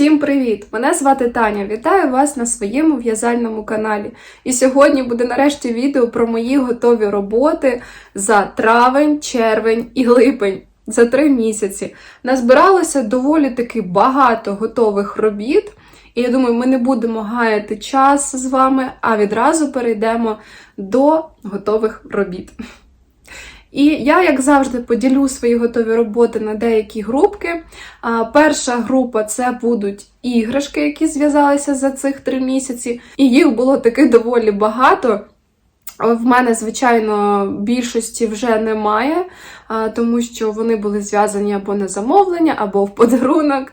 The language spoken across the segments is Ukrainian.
Всім привіт! Мене звати Таня. Вітаю вас на своєму в'язальному каналі. І сьогодні буде нарешті відео про мої готові роботи за травень, червень і липень. За три місяці. Назбиралося доволі таки багато готових робіт. І я думаю, ми не будемо гаяти час з вами, а відразу перейдемо до готових робіт. І я, як завжди, поділю свої готові роботи на деякі групки. Перша група це будуть іграшки, які зв'язалися за цих три місяці, і їх було таки доволі багато. В мене, звичайно, більшості вже немає, тому що вони були зв'язані або на замовлення, або в подарунок.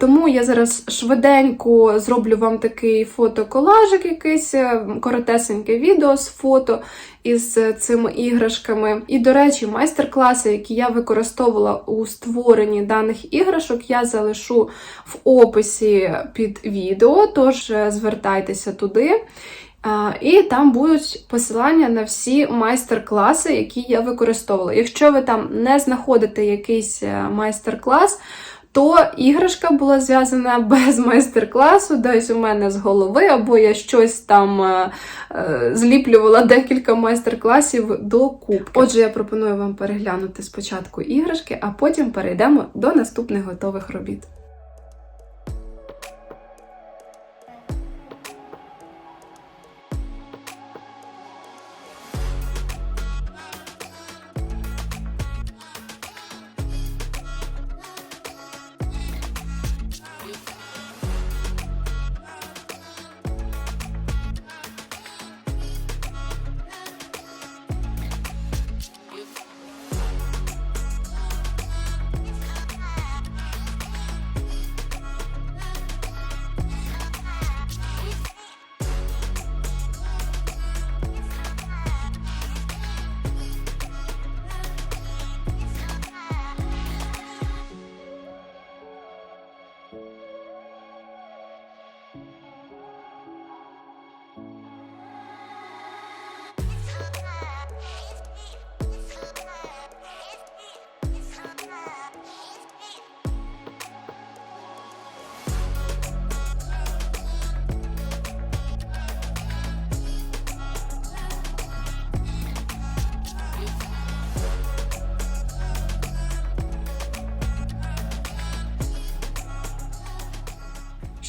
Тому я зараз швиденько зроблю вам такий фотоколажик, якийсь е, коротесеньке відео з фото із цими іграшками. І, до речі, майстер-класи, які я використовувала у створенні даних іграшок, я залишу в описі під відео, тож е, звертайтеся туди. І там будуть посилання на всі майстер-класи, які я використовувала. Якщо ви там не знаходите якийсь е, майстер-клас, то іграшка була зв'язана без майстер-класу, десь у мене з голови, або я щось там е, е, зліплювала декілька майстер-класів до кубки. Отже, я пропоную вам переглянути спочатку іграшки, а потім перейдемо до наступних готових робіт.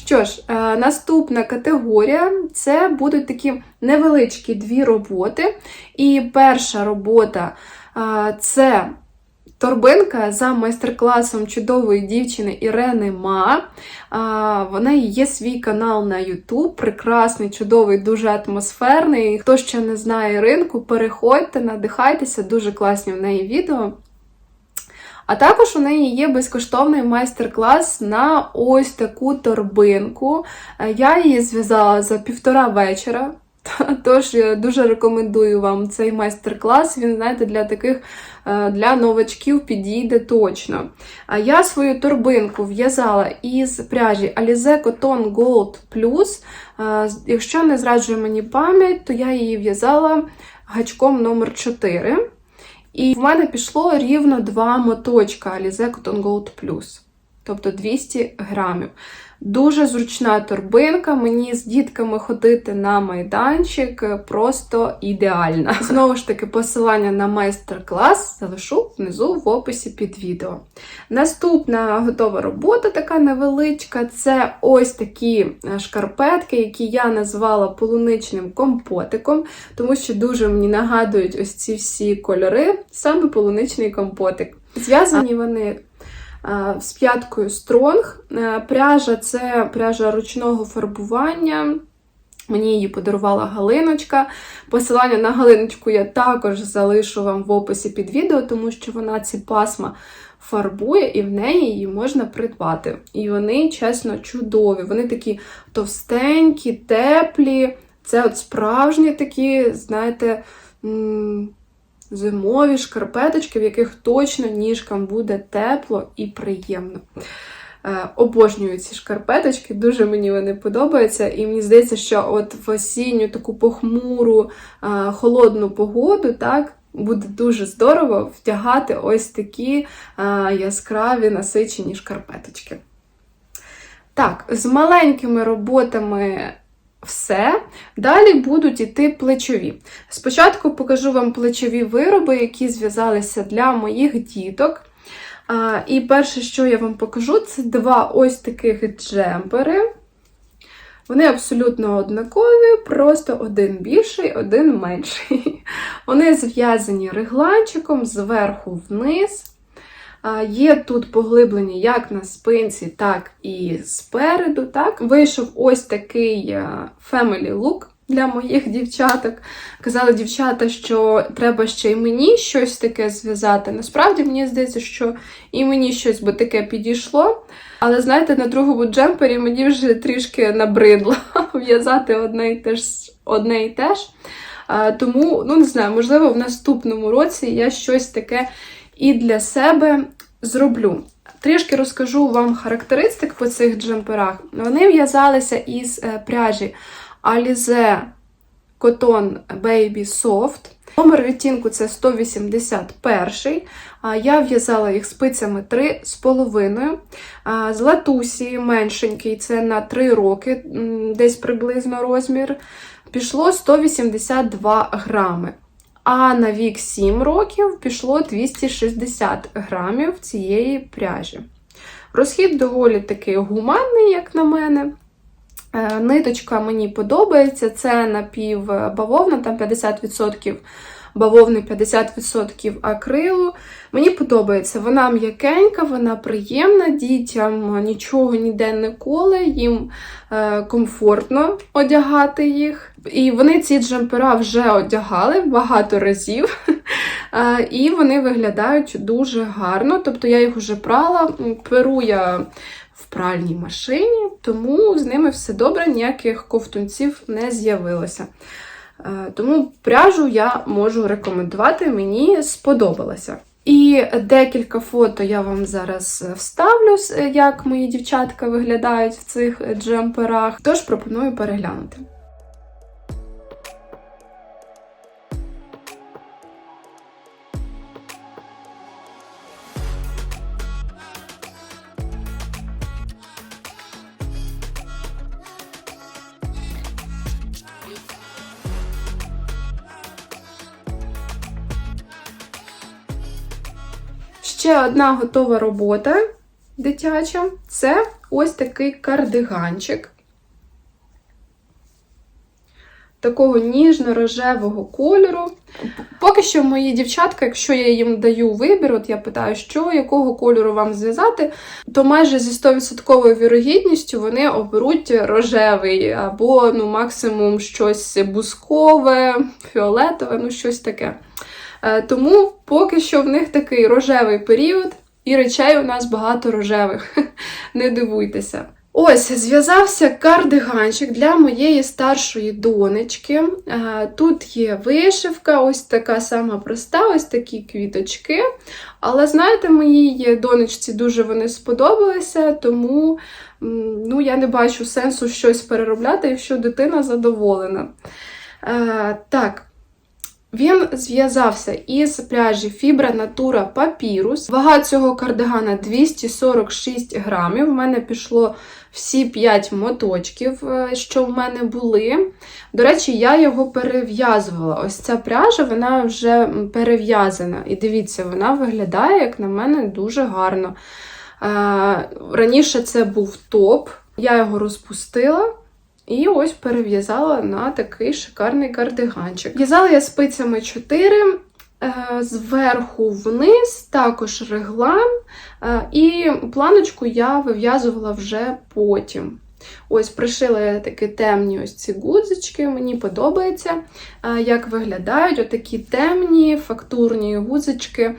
Що ж, е, наступна категорія це будуть такі невеличкі дві роботи. І перша робота е, це торбинка за майстер-класом чудової дівчини Ірени Ма. Е, В неї є свій канал на YouTube, прекрасний, чудовий, дуже атмосферний. Хто ще не знає ринку, переходьте, надихайтеся, дуже класні в неї відео. А також у неї є безкоштовний майстер-клас на ось таку торбинку. Е, Я її зв'язала за півтора вечора. Тож я дуже рекомендую вам цей майстер-клас. Він, знаєте, для таких е, для новачків підійде точно. А я свою торбинку в'язала із пряжі Alize Cotton Gold Plus. Е, Якщо не зраджує мені пам'ять, то я її в'язала гачком номер 4 і в мене пішло рівно два моточка Alize Cotton Gold Plus, тобто 200 грамів. Дуже зручна торбинка, мені з дітками ходити на майданчик просто ідеальна. Знову ж таки, посилання на майстер-клас залишу внизу в описі під відео. Наступна готова робота, така невеличка, це ось такі шкарпетки, які я назвала полуничним компотиком, тому що дуже мені нагадують ось ці всі кольори, саме полуничний компотик. Зв'язані вони з п'яткою Стронг. Пряжа це пряжа ручного фарбування. Мені її подарувала Галиночка. Посилання на Галиночку я також залишу вам в описі під відео, тому що вона ці пасма фарбує, і в неї її можна придбати. І вони, чесно, чудові. Вони такі товстенькі, теплі. Це от справжні такі, знаєте, зимові шкарпеточки, в яких точно ніжкам буде тепло і приємно. Е, обожнюю ці шкарпеточки, дуже мені вони подобаються. І мені здається, що от в осінню таку похмуру, е, холодну погоду, так, буде дуже здорово втягати ось такі е, яскраві насичені шкарпеточки. Так, з маленькими роботами все. Далі будуть іти плечові. Спочатку покажу вам плечові вироби, які зв'язалися для моїх діток. І перше, що я вам покажу, це два ось таких джемпери. Вони абсолютно однакові, просто один більший, один менший. Вони зв'язані регланчиком зверху вниз. Є тут поглиблення як на спинці, так і спереду. Так? Вийшов ось такий е, family look для моїх дівчаток. Казали дівчата, що треба ще й мені щось таке зв'язати. Насправді мені здається, що і мені щось би таке підійшло. Але знаєте, на другому джемпері мені вже трішки набридло в'язати одне і те ж. Одне і те ж. Тому, ну не знаю, можливо, в наступному році я щось таке і для себе зроблю. Трішки розкажу вам характеристик по цих джемперах. Вони в'язалися із е, пряжі Alize Cotton Baby Soft. Номер відтінку це 181. А Я в'язала їх спицями 3,5. З латусі меншенький, це на 3 роки, десь приблизно розмір. Пішло 182 грами. А на вік 7 років пішло 260 грамів цієї пряжі. Розхід доволі такий гуманний, як на мене. Е, Ниточка мені подобається, це напівбавовна, там 50% бавовни, 50% акрилу. Мені подобається, вона м'якенька, вона приємна, дітям нічого ніде не коле, їм е, комфортно одягати їх. І вони ці джемпера вже одягали багато разів. Е, І вони виглядають дуже гарно. Тобто я їх вже прала, перу я в пральній машині, тому з ними все добре, ніяких ковтунців не з'явилося. Е, Тому пряжу я можу рекомендувати, мені сподобалося. І декілька фото я вам зараз вставлю, як мої дівчатка виглядають в цих джемперах. Тож пропоную переглянути. Ще одна готова робота дитяча це ось такий кардиганчик. Такого ніжно-рожевого кольору. Поки що мої дівчатка, якщо я їм даю вибір, от я питаю, що якого кольору вам зв'язати, то майже зі 100% вірогідністю вони оберуть рожевий або ну, максимум щось бускове, фіолетове, ну щось таке. Е, Тому поки що в них такий рожевий період, і речей у нас багато рожевих. Не дивуйтеся. Ось, зв'язався кардиганчик для моєї старшої донечки. Е, Тут є вишивка, ось така сама проста, ось такі квіточки. Але знаєте, моїй донечці дуже вони сподобалися, тому ну, я не бачу сенсу щось переробляти, якщо дитина задоволена. Е, Так, він зв'язався із пряжі Fibra Natura Papyrus. Вага цього кардигана 246 грамів. У мене пішло всі 5 моточків, е, що в мене були. До речі, я його перев'язувала. Ось ця пряжа, вона вже перев'язана. І дивіться, вона виглядає, як на мене, дуже гарно. Е, Раніше це був топ, я його розпустила. І ось перев'язала на такий шикарний кардиганчик. В'язала я спицями 4, е, зверху вниз, також реглан, е, і планочку я вив'язувала вже потім. Ось пришила я такі темні ось ці гудзички, мені подобається, е, як виглядають отакі темні фактурні гудзички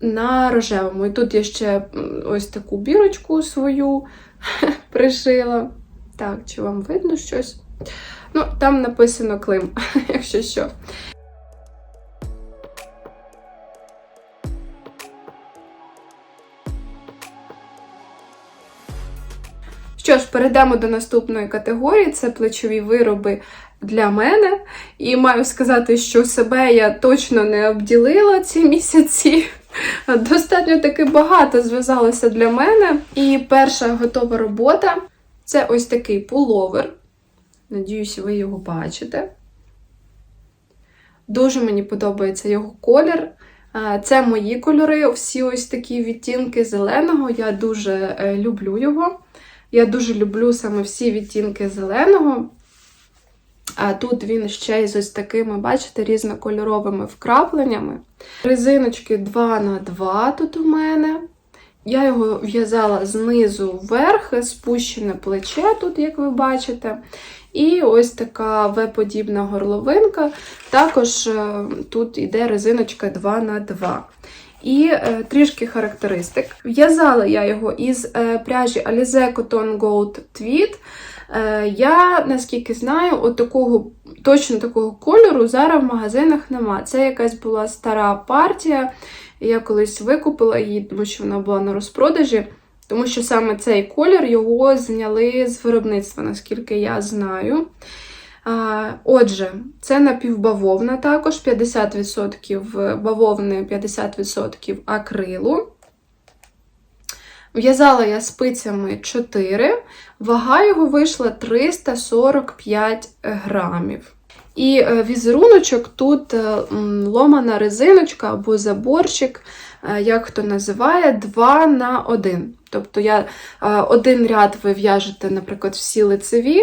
на рожевому. І тут я ще ось таку бірочку свою пришила. Так, чи вам видно щось? Ну, там написано Клим, якщо що. Що ж, перейдемо до наступної категорії: це плечові вироби для мене. І маю сказати, що себе я точно не обділила ці місяці. Достатньо таки багато зв'язалося для мене. І перша готова робота Це ось такий пуловер. Надіюся, ви його бачите. Дуже мені подобається його колір. Е, Це мої кольори, всі ось такі відтінки зеленого. Я дуже е, люблю його. Я дуже люблю саме всі відтінки зеленого. А тут він ще й з ось такими, бачите, різнокольоровими вкрапленнями. Резиночки 2 на 2 тут у мене. Я його в'язала знизу вверх, спущене плече, тут, як ви бачите. І ось така В-подібна горловинка. Також е, тут йде резиночка 2 на 2 І е, трішки характеристик. В'язала я його із е, пряжі Alize Cotton Gold Tweed. Е, я, наскільки знаю, от такого, точно такого кольору зараз в магазинах нема. Це якась була стара партія. Я колись викупила її, тому що вона була на розпродажі. Тому що саме цей колір його зняли з виробництва, наскільки я знаю. А, Отже, це напівбавовна також, 50% бавовни, 50% акрилу. В'язала я спицями 4, вага його вийшла 345 грамів. І е, візеруночок тут е, ломана резиночка або заборчик, е, як хто називає, 2 на 1. Тобто я один ряд ви в'яжете, наприклад, всі лицеві,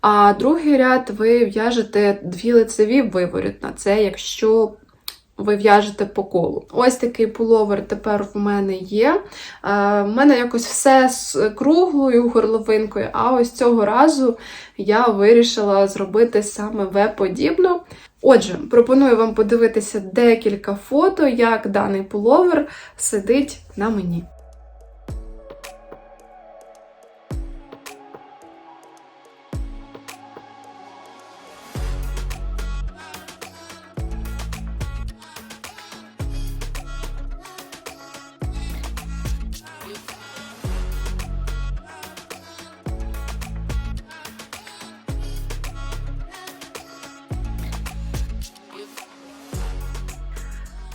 а другий ряд ви в'яжете дві лицеві виворітна. Це якщо ви в'яжете по колу. Ось такий пуловер тепер в мене є. Е, В мене якось все з круглою горловинкою, а ось цього разу я вирішила зробити саме В-подібно. Отже, пропоную вам подивитися декілька фото, як даний пуловер сидить на мені.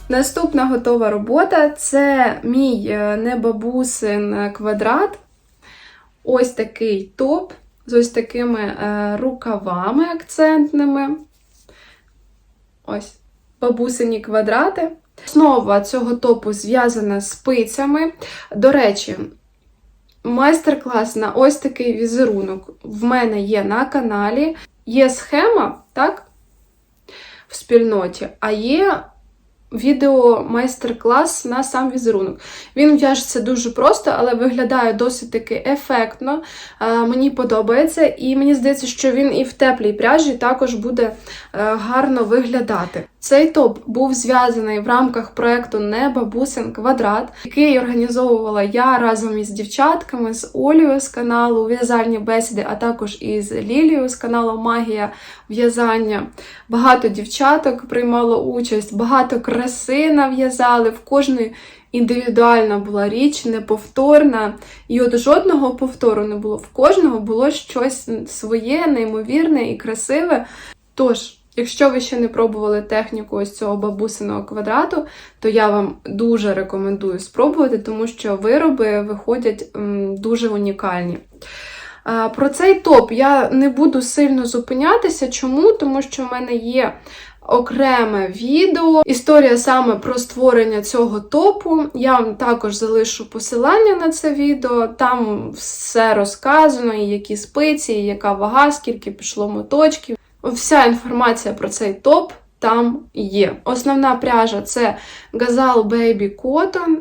Наступна готова робота це мій е, небабусин квадрат. Ось такий топ з ось такими е, рукавами акцентними. Ось бабусині квадрати. Основа цього топу зв'язана спицями. До речі, майстер-клас на ось такий візерунок в мене є на каналі. Є схема, так? В спільноті, а є відео майстер-клас на сам візерунок. Він в'яжеться дуже просто, але виглядає досить таки ефектно. Е, Мені подобається, і мені здається, що він і в теплій пряжі також буде е, гарно виглядати. Цей топ був зв'язаний в рамках проекту Не бабусин квадрат, який організовувала я разом із дівчатками з Олею з каналу В'язальні бесіди, а також із Лілією з каналу Магія в'язання. Багато дівчаток приймало участь, багато краси нав'язали. В кожної індивідуальна була річ, неповторна. І от жодного повтору не було. В кожного було щось своє, неймовірне і красиве. Тож. Якщо ви ще не пробували техніку ось цього бабусиного квадрату, то я вам дуже рекомендую спробувати, тому що вироби виходять дуже унікальні. Про цей топ я не буду сильно зупинятися. Чому? Тому що в мене є окреме відео, історія саме про створення цього топу. Я вам також залишу посилання на це відео. Там все розказано, і які спиці, і яка вага, скільки пішло моточків. Вся інформація про цей топ там є. Основна пряжа це Gazal Baby Cotton.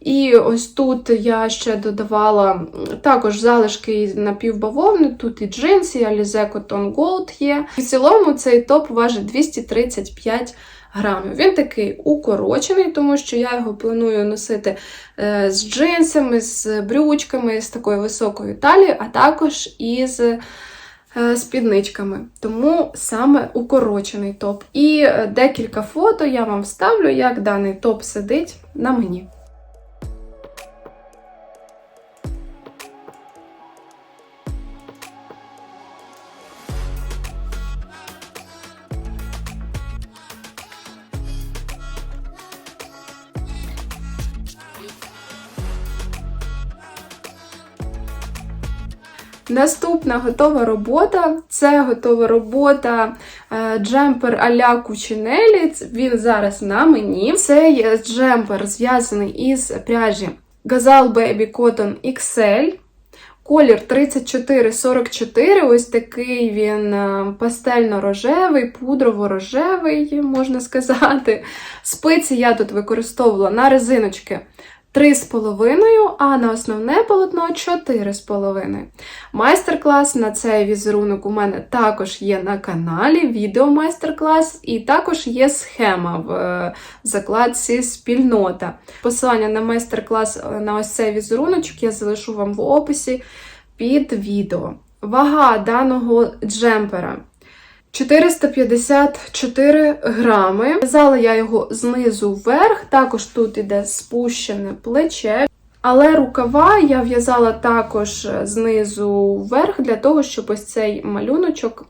І ось тут я ще додавала також залишки напівбавовни, тут і джинси, і Alize Cotton Gold є. В цілому цей топ важить 235 грамів. Він такий укорочений, тому що я його планую носити е, з джинсами, з брючками, з такою високою талією, а також із спідничками. Тому саме укорочений топ. І е, декілька фото я вам вставлю, як даний топ сидить на мені. Наступна готова робота це готова робота е, джемпер а-ля Кучинелі. Він зараз на мені. Це джемпер зв'язаний із пряжі Gazal Baby Cotton XL. Колір 34-44, ось такий він е, пастельно-рожевий, пудрово-рожевий, можна сказати. Спиці я тут використовувала на резиночки 3,5, а на основне полотно 4,5. Майстер-клас на цей візерунок у мене також є на каналі, відео майстер-клас, і також є схема в е, закладці спільнота. Посилання на майстер-клас е, на ось цей візеруночок я залишу вам в описі під відео. Вага даного джемпера 454 грами. В'язала я його знизу вверх, також тут іде спущене плече. Але рукава я в'язала також знизу вверх, для того, щоб ось цей малюночок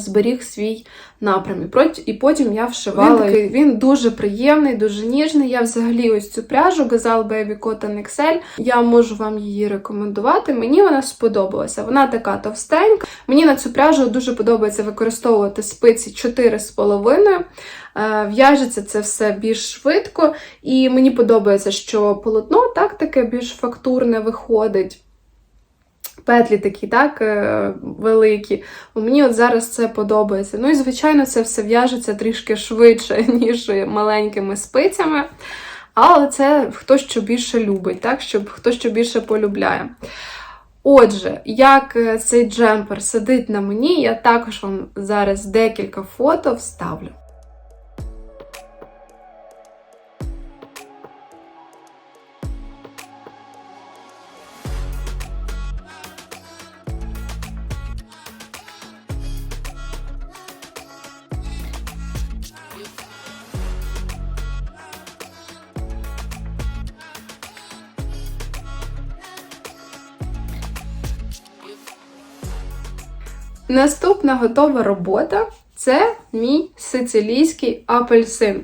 зберіг свій напрям. І потім я вшивала. Він, такий, він дуже приємний, дуже ніжний. Я взагалі ось цю пряжу Gazal Baby Cotton XL. Я можу вам її рекомендувати. Мені вона сподобалася. Вона така товстенька. Мені на цю пряжу дуже подобається використовувати спиці 4,5. Е, В'яжеться це все більш швидко, і мені подобається, що полотно так таке більш фактурне виходить. Петлі такі, так, е, великі. Мені от зараз це подобається. Ну і, звичайно, це все в'яжеться трішки швидше, ніж маленькими спицями. Але це хто що більше любить, так, щоб хто що більше полюбляє. Отже, як е, цей джемпер сидить на мені, я також вам зараз декілька фото вставлю. Наступна готова робота це мій сицилійський апельсин.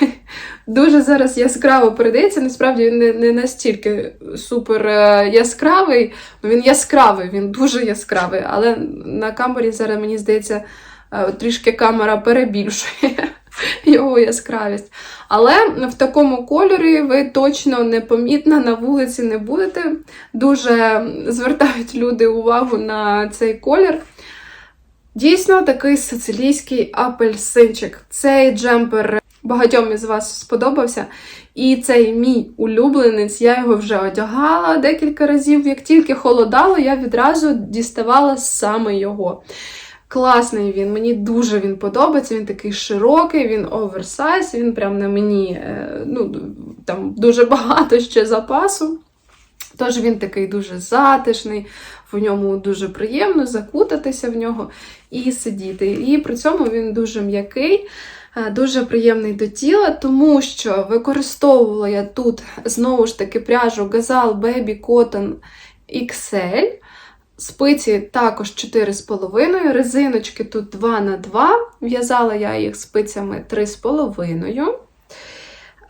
Дуже зараз яскраво передається. Насправді він не, не настільки супер е, яскравий. Він яскравий, він дуже яскравий, але на камері зараз, мені здається, е, трішки камера перебільшує його яскравість. Але в такому кольорі ви точно непомітно на вулиці не будете. Дуже звертають люди увагу на цей колір. Дійсно, такий сицилійський апельсинчик. Цей джемпер багатьом із вас сподобався. І цей мій улюбленець, я його вже одягала декілька разів. Як тільки холодало, я відразу діставала саме його. Класний він, мені дуже він подобається. Він такий широкий, він оверсайз, він прям на мені е, ну, там дуже багато ще запасу. Тож він такий дуже затишний, в ньому дуже приємно закутатися в нього і сидіти. І при цьому він дуже м'який, е, дуже приємний до тіла, тому що використовувала я тут знову ж таки пряжу Gazal Baby Cotton XL. Спиці також 4,5, резиночки тут 2 на 2 в'язала я їх спицями 3,5.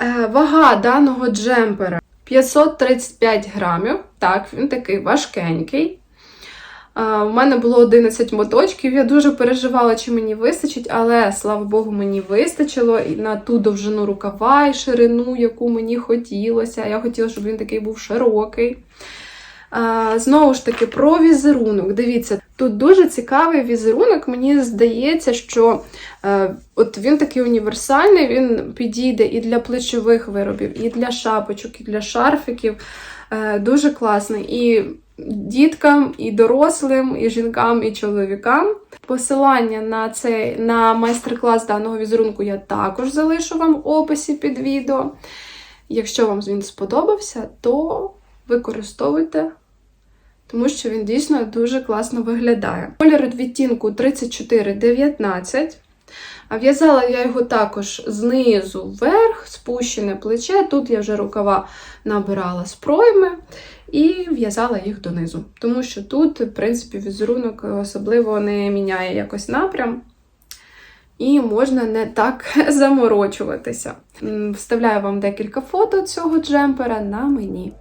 Е, Вага даного джемпера 535 грамів. Так, він такий важкенький. У мене було 11 моточків. Я дуже переживала, чи мені вистачить, але слава Богу, мені вистачило на ту довжину рукава і ширину, яку мені хотілося. Я хотіла, щоб він такий був широкий. Знову ж таки, про візерунок. Дивіться, тут дуже цікавий візерунок. Мені здається, що е, от він такий універсальний, він підійде і для плечових виробів, і для шапочок, і для шарфіків. Е, дуже класний. І діткам, і дорослим, і жінкам, і чоловікам. Посилання на цей на майстер-клас даного візерунку я також залишу вам в описі під відео. Якщо вам він сподобався, то використовуйте, тому що він дійсно дуже класно виглядає. Від відтінку 3419. В'язала я його також знизу вверх, спущене плече. Тут я вже рукава набирала з пройми і в'язала їх донизу. Тому що тут, в принципі, візерунок особливо не міняє якось напрям. І можна не так заморочуватися. Вставляю вам декілька фото цього джемпера на мені.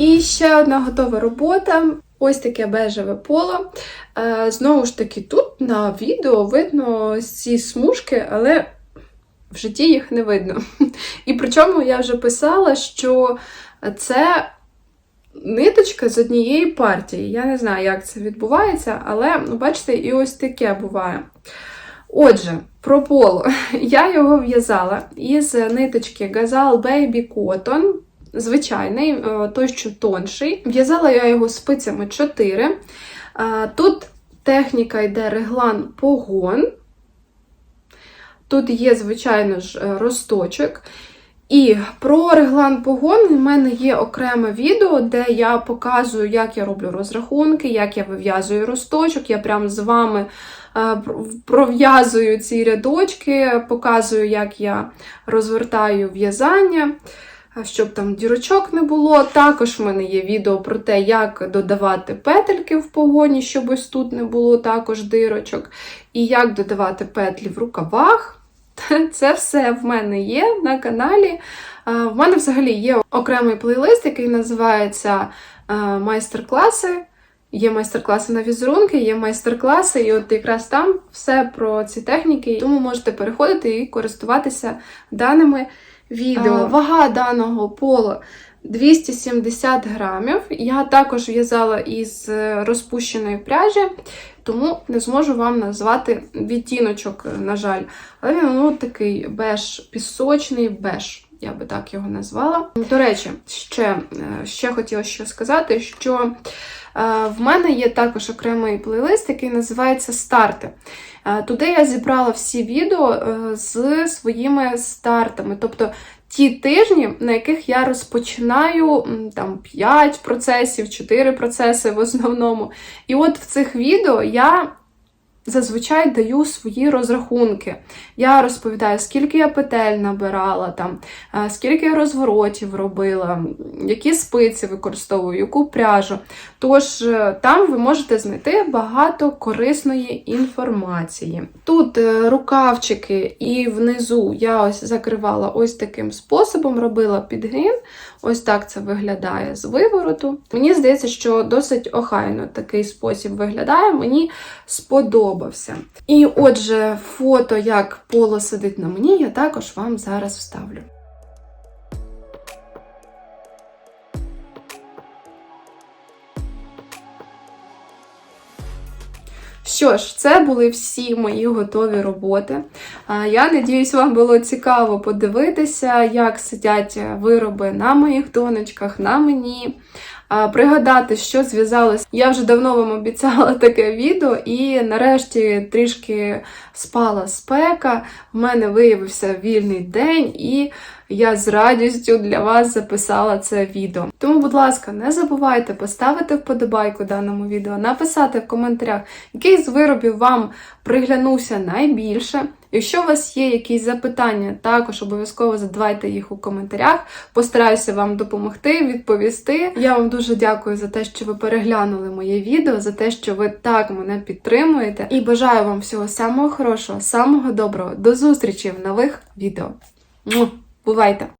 І ще одна готова робота. Ось таке бежеве поло. Е, Знову ж таки, тут на відео видно ці смужки, але в житті їх не видно. І причому я вже писала, що це ниточка з однієї партії. Я не знаю, як це відбувається, але ну, бачите, і ось таке буває. Отже, про поло. Я його в'язала із ниточки Gazal Baby Cotton, звичайний, е, той, що тонший. В'язала я його спицями 4. Е, Тут техніка йде реглан погон. Тут є, звичайно ж, е, росточок. І про реглан погон в мене є окреме відео, де я показую, як я роблю розрахунки, як я вив'язую росточок. Я прям з вами пров'язую ці рядочки, показую, як я розвертаю в'язання, щоб там дірочок не було. Також в мене є відео про те, як додавати петельки в погоні, щоб ось тут не було також дирочок, і як додавати петлі в рукавах. Це все в мене є на каналі. В мене взагалі є окремий плейлист, який називається майстер-класи. Є майстер-класи на візерунки, є майстер-класи, і от якраз там все про ці техніки. Тому можете переходити і користуватися даними відео. Вага даного пола 270 грамів. Я також в'язала із розпущеної пряжі, тому не зможу вам назвати відтіночок, на жаль. Але він ну, такий беж, пісочний беж. Я би так його назвала. До речі, ще ще хотіла що сказати, що е, в мене є також окремий плейлист, який називається Старти. Е, туди я зібрала всі відео е, з своїми стартами. Тобто ті тижні, на яких я розпочинаю там 5 процесів, 4 процеси в основному. І от в цих відео я зазвичай даю свої розрахунки. Я розповідаю, скільки я петель набирала, там, скільки я розворотів робила, які спиці використовую, яку пряжу. Тож е, там ви можете знайти багато корисної інформації. Тут е, рукавчики і внизу я ось закривала ось таким способом, робила підгін. Ось так це виглядає з вивороту. Мені здається, що досить охайно такий спосіб виглядає. Мені сподобався. І отже, фото, як поло сидить на мені, я також вам зараз вставлю. Що ж, це були всі мої готові роботи. Я надіюсь, вам було цікаво подивитися, як сидять вироби на моїх донечках, на мені. Пригадати, що зв'язалось. Я вже давно вам обіцяла таке відео, і нарешті трішки спала спека. В мене виявився вільний день, і я з радістю для вас записала це відео. Тому, будь ласка, не забувайте поставити вподобайку даному відео, написати в коментарях, який з виробів вам приглянувся найбільше. Якщо у вас є якісь запитання, також обов'язково задавайте їх у коментарях. Постараюся вам допомогти, відповісти. Я вам дуже дякую за те, що ви переглянули моє відео, за те, що ви так мене підтримуєте. І бажаю вам всього самого хорошого, самого доброго. До зустрічі в нових відео. Бувайте!